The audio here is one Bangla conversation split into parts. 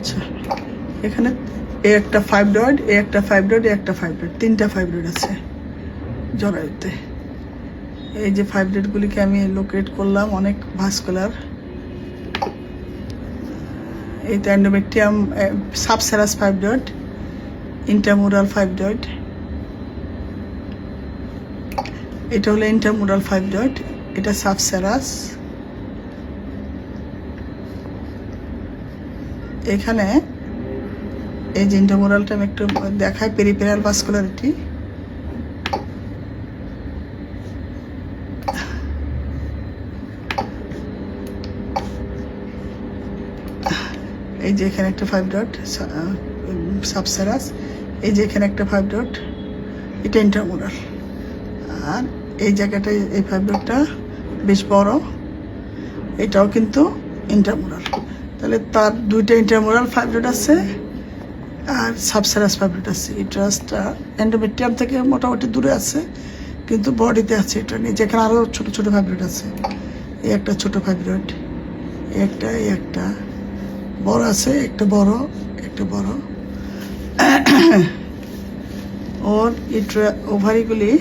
আচ্ছা এখানে এ একটা ফাইব্রয়েড এ একটা ফাইব্রয়েড এ একটা ফাইব্রয়েড তিনটা ফাইব্রয়েড আছে জরায়ুতে। এই যে ফাইব্রয়েডগুলিকে আমি লোকেট করলাম অনেক ভাস্কুলার এই endometrium subserous fibroid intramural fibroid এটা হলো ইন্টারমুরাল ফাইব্রয়েড এটা সাবসেরাস এখানে এই যে ইন্টারমোরালটা আমি একটু দেখাই পেরিপেরাল ভাস্কুলারিটি। এই যে এখানে একটা ফাইভ ডট সাবসেরাস এই যে এখানে একটা ফাইভ ডট এটা ইন্টারমোরাল আর এই জায়গাটা এই ফাইভ ডটটা বেশ বড়, এটাও কিন্তু ইন্টারমোরাল তাহলে তার দুইটা ইন্টারমোরাল ফাইভ ডট আছে আর সাবসেরাস ফাইব্রয়েড আছে। ইউট্রাসটা অ্যান্ডোমেট্রিয়াম থেকে মোটামুটি দূরে আছে, কিন্তু বডিতে আছে এটা নিয়ে। যেখানে আরও ছোটো ছোটো ফাইব্রয়েড আছে। এই একটা ছোট ফাইব্রয়েড এই একটা এই একটা। বড় আছে, একটা বড় একটা বড়। ওর ইট্রা ওভারিগুলি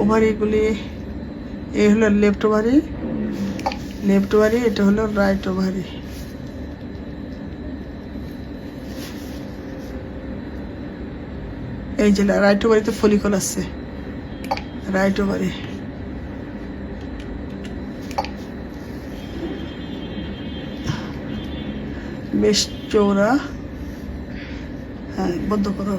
ওভারিগুলি এই হলো লেফট ওভারি লেফট ওভারি এটা হলো রাইট ওভারি। এই যে রাইট ওভারিতে ফলিকল আছে রাইট ওভারি। বেশ চৌড়া হ্যাঁ বদ্ধ করো